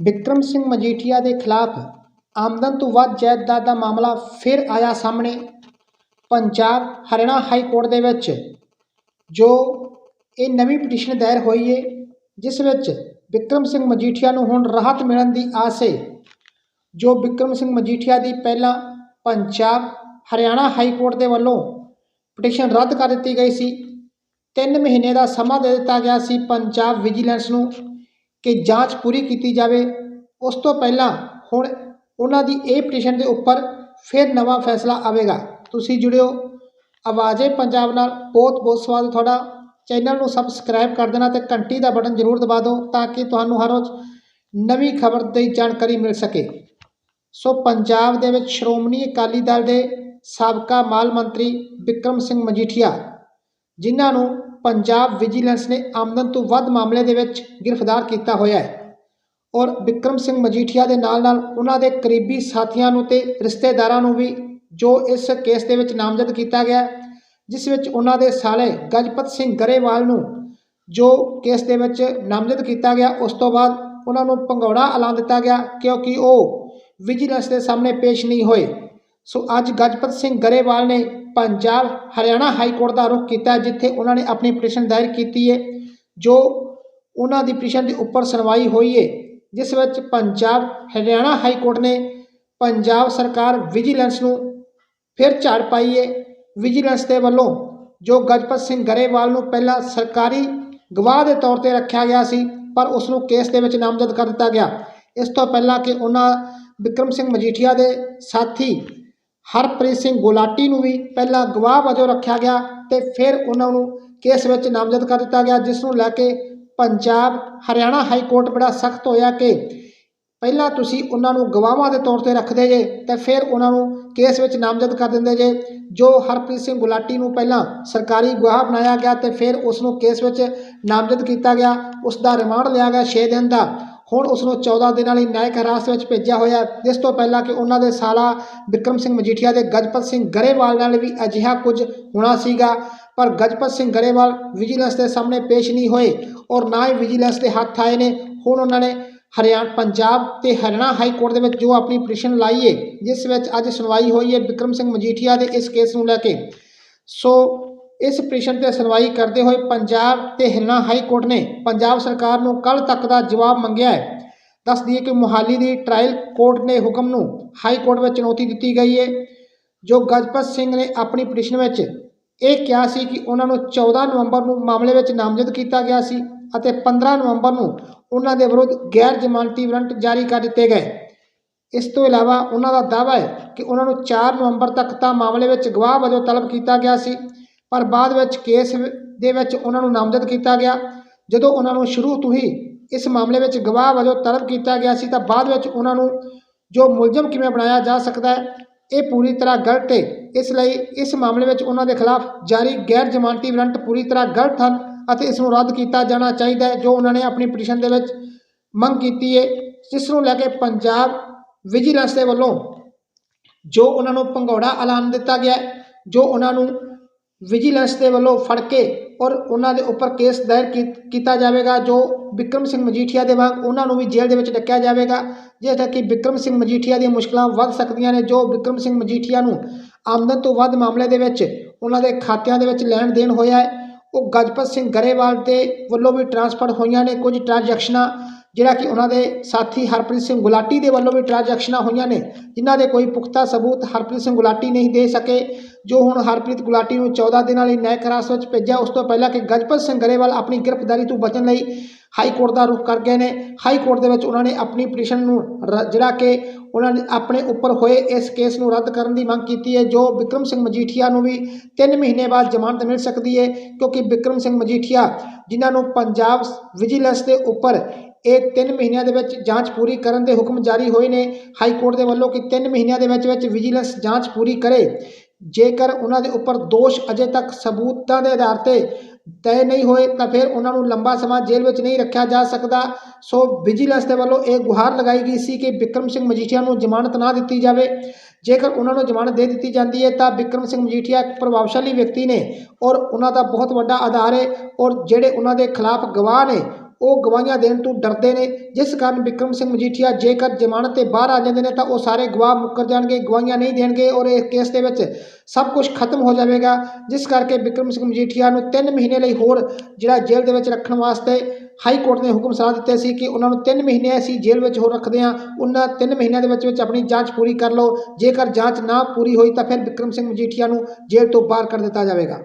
ਬਿਕਰਮ ਸਿੰਘ ਮਜੀਠੀਆ ਦੇ ਖਿਲਾਫ ਆਮਦਨ ਤੋਂ ਵੱਧ ਜਾਇਦਾਦ ਦਾ ਮਾਮਲਾ ਫਿਰ ਆਇਆ ਸਾਹਮਣੇ। ਪੰਜਾਬ ਹਰਿਆਣਾ ਹਾਈ ਕੋਰਟ ਦੇ ਵਿੱਚ ਜੋ ਇਹ ਨਵੀਂ ਪਟੀਸ਼ਨ ਦਾਇਰ ਹੋਈ ਹੈ ਜਿਸ ਵਿੱਚ ਬਿਕਰਮ ਸਿੰਘ ਮਜੀਠੀਆ ਨੂੰ ਹੁਣ ਰਾਹਤ ਮਿਲਣ ਦੀ ਆਸ ਹੈ ਜੋ ਬਿਕਰਮ ਸਿੰਘ ਮਜੀਠੀਆ ਦੀ ਪਹਿਲਾਂ ਪੰਜਾਬ ਹਰਿਆਣਾ ਹਾਈ ਕੋਰਟ ਦੇ ਵੱਲੋਂ ਪਟੀਸ਼ਨ ਰੱਦ ਕਰ ਦਿੱਤੀ ਗਈ ਸੀ। 3 ਮਹੀਨੇ ਦਾ ਸਮਾਂ ਦੇ ਦਿੱਤਾ ਗਿਆ ਸੀ। ਪੰਜਾਬ ਵਿਜੀਲੈਂਸ ਨੂੰ ਕਿ ਜਾਂਚ ਪੂਰੀ ਕੀਤੀ ਜਾਵੇ। ਉਸ ਤੋਂ ਪਹਿਲਾਂ ਹੁਣ ਉਹਨਾਂ ਦੀ ਇਹ ਪਟੀਸ਼ਨ ਦੇ ਉੱਪਰ ਫਿਰ ਨਵਾਂ ਫੈਸਲਾ ਆਵੇਗਾ। ਤੁਸੀਂ ਜੁੜਿਓ। ਆਵਾਜ਼ੇ ਪੰਜਾਬ ਨਾਲ। ਬਹੁਤ ਬਹੁਤ ਸਵਾਗਤ ਤੁਹਾਡਾ। ਚੈਨਲ ਨੂੰ ਸਬਸਕ੍ਰਾਈਬ ਕਰ ਦੇਣਾ ਤੇ ਘੰਟੀ ਦਾ ਬਟਨ ਜ਼ਰੂਰ ਦਬਾ ਦਿਓ ਤਾਂ ਕਿ ਤੁਹਾਨੂੰ ਹਰ ਰੋਜ਼ ਨਵੀਂ ਖਬਰ ਦੀ ਜਾਣਕਾਰੀ ਮਿਲ ਸਕੇ। ਸੋ ਪੰਜਾਬ ਦੇ ਵਿੱਚ ਸ਼੍ਰੋਮਣੀ ਅਕਾਲੀ ਦਲ ਦੇ ਸਾਬਕਾ ਮਾਲ ਮੰਤਰੀ ਬਿਕਰਮ ਸਿੰਘ ਮਜੀਠੀਆ, ਜਿਨ੍ਹਾਂ ਨੂੰ ਪੰਜਾਬ ਵਿਜੀਲੈਂਸ ਨੇ ਆਮਦਨ ਤੋਂ ਵੱਧ ਮਾਮਲੇ ਦੇ ਵਿੱਚ ਗ੍ਰਿਫਤਾਰ ਕੀਤਾ ਹੋਇਆ ਹੈ ਔਰ ਬਿਕਰਮ ਸਿੰਘ ਮਜੀਠੀਆ ਦੇ ਨਾਲ ਨਾਲ ਉਹਨਾਂ ਦੇ ਕਰੀਬੀ ਸਾਥੀਆਂ ਨੂੰ ਤੇ ਰਿਸ਼ਤੇਦਾਰਾਂ ਨੂੰ ਵੀ ਜੋ ਇਸ ਕੇਸ ਦੇ ਵਿੱਚ ਨਾਮਜ਼ਦ ਕੀਤਾ ਗਿਆ ਜਿਸ ਵਿੱਚ ਉਹਨਾਂ ਦੇ ਸਾਲੇ ਗਜਪਤ ਸਿੰਘ ਗਰੇਵਾਲ ਨੂੰ ਜੋ ਕੇਸ ਦੇ ਵਿੱਚ ਨਾਮਜ਼ਦ ਕੀਤਾ ਗਿਆ, ਉਸ ਤੋਂ ਬਾਅਦ ਉਹਨਾਂ ਨੂੰ ਭੰਗੌੜਾ ਐਲਾਨ ਦਿੱਤਾ ਗਿਆ ਕਿਉਂਕਿ ਉਹ ਵਿਜੀਲੈਂਸ ਦੇ ਸਾਹਮਣੇ ਪੇਸ਼ ਨਹੀਂ ਹੋਏ। ਸੋ ਅੱਜ ਗਜਪਤ ਸਿੰਘ ਗਰੇਵਾਲ ਨੇ ਪੰਜਾਬ ਹਰਿਆਣਾ ਹਾਈ ਕੋਰਟ ਦਾ ਰੁਖ ਕੀਤਾ ਜਿੱਥੇ ਉਹਨਾਂ ਨੇ ਆਪਣੀ ਪਟੀਸ਼ਨ ਦਾਇਰ ਕੀਤੀ ਹੈ, ਜੋ ਉਹਨਾਂ ਦੀ ਪਟੀਸ਼ਨ ਦੇ ਉੱਪਰ ਸੁਣਵਾਈ ਹੋਈ ਹੈ, ਜਿਸ ਵਿੱਚ ਪੰਜਾਬ ਹਰਿਆਣਾ ਹਾਈ ਕੋਰਟ ਨੇ ਪੰਜਾਬ ਸਰਕਾਰ ਵਿਜੀਲੈਂਸ ਨੂੰ ਫਿਰ ਝਾੜ ਪਾਈ ਹੈ। ਵਿਜੀਲੈਂਸ ਦੇ ਵੱਲੋਂ ਜੋ ਗਜਪਤ ਸਿੰਘ ਗਰੇਵਾਲ ਨੂੰ ਪਹਿਲਾਂ ਸਰਕਾਰੀ ਗਵਾਹ ਦੇ ਤੌਰ ਤੇ ਰੱਖਿਆ ਗਿਆ ਸੀ, ਪਰ ਉਸ ਨੂੰ ਕੇਸ ਦੇ ਵਿੱਚ ਨਾਮਜ਼ਦ ਕਰ ਦਿੱਤਾ ਗਿਆ। ਇਸ ਤੋਂ ਪਹਿਲਾਂ ਕਿ ਉਹਨਾਂ ਵਿਕਰਮ ਸਿੰਘ ਮਜੀਠੀਆ ਦੇ ਸਾਥੀ ਹਰਪ੍ਰੀਤ ਸਿੰਘ ਗੁਲਾਟੀ ਨੂੰ ਵੀ ਪਹਿਲਾਂ ਗਵਾਹ ਵਜੋਂ ਰੱਖਿਆ ਗਿਆ ਤੇ ਫਿਰ ਉਹਨਾਂ ਨੂੰ ਕੇਸ ਵਿੱਚ ਨਾਮਜ਼ਦ ਕਰ ਦਿੱਤਾ ਗਿਆ, ਜਿਸ ਨੂੰ ਲੈ ਕੇ ਪੰਜਾਬ ਹਰਿਆਣਾ ਹਾਈ ਕੋਰਟ ਬੜਾ ਸਖਤ ਹੋਇਆ ਕਿ ਪਹਿਲਾਂ ਤੁਸੀਂ ਉਹਨਾਂ ਨੂੰ ਗਵਾਹਾਂ ਦੇ ਤੌਰ ਤੇ ਰੱਖਦੇ ਜੇ ਤੇ ਫਿਰ ਉਹਨਾਂ ਨੂੰ ਕੇਸ ਵਿੱਚ ਨਾਮਜ਼ਦ ਕਰ ਦਿੰਦੇ ਜੇ, ਜੋ ਹਰਪ੍ਰੀਤ ਸਿੰਘ ਗੁਲਾਟੀ ਨੂੰ ਪਹਿਲਾਂ ਸਰਕਾਰੀ ਗਵਾਹ ਬਣਾਇਆ ਗਿਆ ਤੇ ਫਿਰ ਉਸ ਨੂੰ ਕੇਸ ਵਿੱਚ ਨਾਮਜ਼ਦ ਕੀਤਾ ਗਿਆ, ਉਸ ਦਾ ਰਿਮਾਂਡ ਲਿਆ ਗਿਆ 6 ਦਿਨ ਦਾ। ਹੁਣ ਉਸ ਨੂੰ 14 ਦਿਨਾਂ ਲਈ ਨਾਇਕ ਹਿਰਾਸਤ ਵਿੱਚ ਭੇਜਿਆ ਹੋਇਆ ਹੈ। ਇਸ ਤੋਂ ਪਹਿਲਾਂ ਕਿ ਉਹਨਾਂ ਦੇ ਸਾਲਾ ਵਿਕਰਮ ਸਿੰਘ ਮਜੀਠੀਆ ਦੇ ਗਜਪਤ ਸਿੰਘ ਗਰੇਵਾਲ ਨਾਲ ਵੀ ਅਜਿਹਾ ਕੁਝ ਹੋਣਾ ਸੀਗਾ। ਪਰ ਗਜਪਤ ਸਿੰਘ ਗਰੇਵਾਲ ਵਿਜੀਲੈਂਸ ਦੇ ਸਾਹਮਣੇ ਪੇਸ਼ ਨਹੀਂ ਹੋਏ ਔਰ ਨਾ ਹੀ ਵਿਜੀਲੈਂਸ ਦੇ ਹੱਥ ਆਏ ਨੇ। ਹੁਣ ਉਹਨਾਂ ਨੇ ਹਰਿਆਣਾ, ਪੰਜਾਬ ਤੇ ਹਰਿਆਣਾ ਹਾਈ ਕੋਰਟ ਦੇ ਵਿੱਚ ਜੋ ਆਪਣੀ ਪਟੀਸ਼ਨ ਲਾਈ ਹੈ ਜਿਸ ਵਿੱਚ ਅੱਜ ਸੁਣਵਾਈ ਹੋਈ ਹੈ ਵਿਕਰਮ ਸਿੰਘ ਮਜੀਠੀਆ ਦੇ ਇਸ ਕੇਸ ਨੂੰ ਲੈ ਕੇ। ਸੋ ਇਸ ਪਟੀਸ਼ਨ ਤੇ ਸੁਣਵਾਈ ਕਰਦੇ ਹੋਏ ਪੰਜਾਬ ਤੇ ਹਰਿਆਣਾ ਹਾਈ ਕੋਰਟ ਨੇ ਪੰਜਾਬ ਸਰਕਾਰ ਨੂੰ ਕੱਲ ਤੱਕ ਦਾ ਜਵਾਬ ਮੰਗਿਆ ਹੈ। ਦੱਸ ਦਈਏ ਕਿ ਮੁਹਾਲੀ ਦੀ ਟ੍ਰਾਇਲ ਕੋਰਟ ਨੇ ਹੁਕਮ ਨੂੰ ਹਾਈ ਕੋਰਟ ਵਿੱਚ ਚੁਣੌਤੀ ਦਿੱਤੀ ਗਈ ਹੈ। ਜੋ ਗਜਪਤ ਸਿੰਘ ਨੇ ਆਪਣੀ ਪਟੀਸ਼ਨ ਵਿੱਚ ਇਹ ਕਿਹਾ ਸੀ ਕਿ ਉਹਨਾਂ ਨੂੰ 14 ਨਵੰਬਰ ਨੂੰ ਮਾਮਲੇ ਵਿੱਚ ਨਾਮਜ਼ਦ ਕੀਤਾ ਗਿਆ ਸੀ ਅਤੇ 15 ਨਵੰਬਰ ਨੂੰ ਉਹਨਾਂ ਦੇ ਵਿਰੁੱਧ ਗੈਰ ਜ਼ਮਾਨਤੀ ਵਾਰੰਟ ਜਾਰੀ ਕਰ ਦਿੱਤੇ ਗਏ। ਇਸ ਤੋਂ ਇਲਾਵਾ ਉਹਨਾਂ ਦਾ ਦਾਅਵਾ ਹੈ ਕਿ ਉਹਨਾਂ ਨੂੰ 4 ਨਵੰਬਰ ਤੱਕ ਤਾਂ ਮਾਮਲੇ ਵਿੱਚ ਗਵਾਹ ਵਜੋਂ ਤਲਬ ਕੀਤਾ ਗਿਆ ਸੀ। ਪਰ ਬਾਅਦ ਵਿੱਚ ਕੇਸ ਦੇ ਵਿੱਚ ਉਹਨਾਂ ਨੂੰ ਨਾਮਜ਼ਦ ਕੀਤਾ ਗਿਆ। ਜਦੋਂ ਉਹਨਾਂ ਨੂੰ ਸ਼ੁਰੂ ਤੋਂ ਹੀ ਇਸ ਮਾਮਲੇ ਵਿੱਚ ਗਵਾਹ ਵਜੋਂ ਤਲਬ ਕੀਤਾ ਗਿਆ ਸੀ, ਤਾਂ ਬਾਅਦ ਵਿੱਚ ਉਹਨਾਂ ਨੂੰ ਜੋ ਮੁਲਜ਼ਮ ਕਿਵੇਂ ਬਣਾਇਆ ਜਾ ਸਕਦਾ ਹੈ, ਇਹ ਪੂਰੀ ਤਰ੍ਹਾਂ ਗਲਤ ਹੈ। ਇਸ ਲਈ ਇਸ ਮਾਮਲੇ ਵਿੱਚ ਉਹਨਾਂ ਦੇ ਖਿਲਾਫ ਜਾਰੀ ਗੈਰ ਜ਼ਮਾਨਤੀ ਵਾਰੰਟ ਪੂਰੀ ਤਰ੍ਹਾਂ ਗਲਤ ਹਨ ਅਤੇ ਇਸ ਨੂੰ ਰੱਦ ਕੀਤਾ ਜਾਣਾ ਚਾਹੀਦਾ ਹੈ, ਜੋ ਉਹਨਾਂ ਨੇ ਆਪਣੀ ਪਟੀਸ਼ਨ ਦੇ ਵਿੱਚ ਮੰਗ ਕੀਤੀ ਹੈ। ਜਿਸ ਨੂੰ ਲੈ ਕੇ ਪੰਜਾਬ ਵਿਜੀਲੈਂਸ ਦੇ ਵੱਲੋਂ ਜੋ ਉਹਨਾਂ ਨੂੰ ਭੰਗੌੜਾ ਐਲਾਨ ਦਿੱਤਾ ਗਿਆ ਜੋ ਉਹਨਾਂ ਨੂੰ ਵਿਜੀਲੈਂਸ ਦੇ ਵੱਲੋਂ ਫੜ ਕੇ ਔਰ ਉਹਨਾਂ ਦੇ ਉੱਪਰ ਕੇਸ ਦਾਇਰ ਕੀ- ਕੀਤਾ ਜਾਵੇਗਾ, ਜੋ ਵਿਕਰਮ ਸਿੰਘ ਮਜੀਠੀਆ ਦੇ ਵਾਂਗ ਉਹਨਾਂ ਨੂੰ ਵੀ ਜੇਲ੍ਹ ਦੇ ਵਿੱਚ ਡੱਕਿਆ ਜਾਵੇਗਾ ਜਿਸ ਕਿ ਵਿਕਰਮ ਸਿੰਘ ਮਜੀਠੀਆ ਦੀਆਂ ਮੁਸ਼ਕਲਾਂ ਵੱਧ ਸਕਦੀਆਂ ਨੇ, ਜੋ ਵਿਕਰਮ ਸਿੰਘ ਮਜੀਠੀਆ ਨੂੰ ਆਮਦਨ ਤੋਂ ਵੱਧ ਮਾਮਲੇ ਦੇ ਵਿੱਚ ਉਹਨਾਂ ਦੇ ਖਾਤਿਆਂ ਦੇ ਵਿੱਚ ਲੈਣ ਦੇਣ ਹੋਇਆ ਹੈ। ਉਹ ਗਜਪਤ ਸਿੰਘ ਗਰੇਵਾਲ ਦੇ ਵੱਲੋਂ ਵੀ ਟਰਾਂਸਫਰ ਹੋਈਆਂ ਨੇ ਕੁਝ ਟ੍ਰਾਂਜੈਕਸ਼ਨਾਂ ਜਿਹੜਾ ਕਿ ਉਹਨਾਂ ਦੇ ਸਾਥੀ ਹਰਪ੍ਰੀਤ ਸਿੰਘ ਗੁਲਾਟੀ ਦੇ ਵੱਲੋਂ ਵੀ ਟ੍ਰਾਂਜੈਕਸ਼ਨਾਂ ਹੋਈਆਂ ਨੇ, ਜਿਨ੍ਹਾਂ ਦੇ ਕੋਈ ਪੁਖਤਾ ਸਬੂਤ ਹਰਪ੍ਰੀਤ ਸਿੰਘ ਗੁਲਾਟੀ ਨਹੀਂ ਦੇ ਸਕੇ, ਜੋ ਹੁਣ ਹਰਪ੍ਰੀਤ ਗੁਲਾਟੀ ਨੂੰ 14 ਦਿਨਾਂ ਲਈ ਨਿਆਇਕ ਹਿਰਾਸਤ ਵਿੱਚ ਭੇਜਿਆ, ਉਸ ਤੋਂ ਪਹਿਲਾਂ ਕਿ ਗਜਪਤ ਸਿੰਘ ਗਰੇਵਾਲ ਆਪਣੀ ਗ੍ਰਿਫਤਾਰੀ ਤੋਂ ਬਚਣ ਲਈ ਹਾਈ ਕੋਰਟ ਦਾ ਰੁਖ ਕਰ ਗਏ ਨੇ। ਹਾਈ ਕੋਰਟ ਦੇ ਵਿੱਚ ਉਹਨਾਂ ਨੇ ਆਪਣੀ ਪਟੀਸ਼ਨ ਨੂੰ ਰ- ਜਿਹੜਾ ਕਿ ਉਹਨਾਂ ਨੇ ਆਪਣੇ ਉੱਪਰ ਹੋਏ ਇਸ ਕੇਸ ਨੂੰ ਰੱਦ ਕਰਨ ਦੀ ਮੰਗ ਕੀਤੀ ਹੈ, ਜੋ ਵਿਕਰਮ ਸਿੰਘ ਮਜੀਠੀਆ ਨੂੰ ਵੀ 3 ਮਹੀਨੇ ਬਾਅਦ ਜ਼ਮਾਨਤ ਮਿਲ ਸਕਦੀ ਹੈ, ਕਿਉਂਕਿ ਵਿਕਰਮ ਸਿੰਘ ਮਜੀਠੀਆ ਜਿਨ੍ਹਾਂ ਨੂੰ ਪੰਜਾਬ ਵਿਜੀਲੈਂਸ ਦੇ ਉੱਪਰ ਇਹ 3 ਮਹੀਨਿਆਂ ਦੇ ਵਿੱਚ ਜਾਂਚ ਪੂਰੀ ਕਰਨ ਦੇ ਹੁਕਮ ਜਾਰੀ ਹੋਏ ਨੇ। ਹਾਈ ਕੋਰਟ ਦੇ ਵੱਲੋਂ ਕਿ 3 ਮਹੀਨਿਆਂ ਦੇ ਵਿੱਚ ਵਿੱਚ ਵਿਜੀਲੈਂਸ ਜਾਂਚ ਪੂਰੀ ਕਰੇ। ਜੇਕਰ ਉਹਨਾਂ ਦੇ ਉੱਪਰ ਦੋਸ਼ ਅਜੇ ਤੱਕ ਸਬੂਤਾਂ ਦੇ ਆਧਾਰ ਤੇ ਤੈਅ ਨਹੀਂ ਹੋਏ, ਤਾਂ ਫਿਰ ਉਹਨਾਂ ਨੂੰ ਲੰਬਾ ਸਮਾਂ ਜੇਲ੍ਹ ਵਿੱਚ ਨਹੀਂ ਰੱਖਿਆ ਜਾ ਸਕਦਾ। ਸੋ ਵਿਜੀਲੈਂਸ ਦੇ ਵੱਲੋਂ ਇਹ ਗੁਹਾਰ ਲਗਾਈ ਗਈ ਸੀ ਕਿ ਵਿਕਰਮ ਸਿੰਘ ਮਜੀਠੀਆ ਨੂੰ ਜ਼ਮਾਨਤ ਨਾ ਦਿੱਤੀ ਜਾਵੇ। ਜੇਕਰ ਉਹਨਾਂ ਨੂੰ ਜ਼ਮਾਨਤ ਦੇ ਦਿੱਤੀ ਜਾਂਦੀ ਹੈ, ਤਾਂ ਵਿਕਰਮ ਸਿੰਘ ਮਜੀਠੀਆ ਇੱਕ ਪ੍ਰਭਾਵਸ਼ਾਲੀ ਵਿਅਕਤੀ ਨੇ ਔਰ ਉਹਨਾਂ ਦਾ ਬਹੁਤ ਵੱਡਾ ਆਧਾਰ ਹੈ ਔਰ ਜਿਹੜੇ ਉਹਨਾਂ ਦੇ ਖਿਲਾਫ ਗਵਾਹ ਨੇ ਉਹ ਗਵਾਹੀਆਂ ਦੇਣ ਤੋਂ ਡਰਦੇ ਨੇ। ਜਿਸ ਕਾਰਨ ਵਿਕਰਮ ਸਿੰਘ ਮਜੀਠੀਆ ਜੇਕਰ ਜ਼ਮਾਨਤ ਤੇ ਬਾਹਰ ਆ ਜਾਂਦੇ ਨੇ ਤਾਂ ਉਹ ਸਾਰੇ ਗਵਾਹ ਮੁੱਕਰ ਜਾਣਗੇ, ਗਵਾਹੀਆਂ ਨਹੀਂ ਦੇਣਗੇ ਔਰ ਇਸ ਕੇਸ ਦੇ ਵਿੱਚ ਸਭ ਕੁਝ ਖਤਮ ਹੋ ਜਾਵੇਗਾ। ਜਿਸ ਕਰਕੇ ਵਿਕਰਮ ਸਿੰਘ ਮਜੀਠੀਆ ਨੂੰ 3 ਮਹੀਨੇ ਲਈ ਹੋਰ ਜਿਹੜਾ ਜੇਲ੍ਹ ਦੇ ਵਿੱਚ ਰੱਖਣ ਵਾਸਤੇ ਹਾਈ ਕੋਰਟ ਨੇ ਹੁਕਮ ਸੁਣਾ ਦਿੱਤੇ ਸੀ ਕਿ ਉਹਨਾਂ ਨੂੰ 3 ਮਹੀਨੇ ਅਸੀਂ ਜੇਲ੍ਹ ਵਿੱਚ ਹੋਰ ਰੱਖਦੇ ਹਾਂ। ਉਹਨਾਂ 3 ਮਹੀਨਿਆਂ ਦੇ ਵਿੱਚ ਵਿੱਚ ਆਪਣੀ ਜਾਂਚ ਪੂਰੀ ਕਰ ਲਓ। ਜੇਕਰ ਜਾਂਚ ਨਾ ਪੂਰੀ ਹੋਈ ਤਾਂ ਫਿਰ ਵਿਕਰਮ ਸਿੰਘ ਮਜੀਠੀਆ ਨੂੰ ਜੇਲ੍ਹ ਤੋਂ ਬਾਹਰ ਕਰ ਦਿੱਤਾ ਜਾਵੇਗਾ।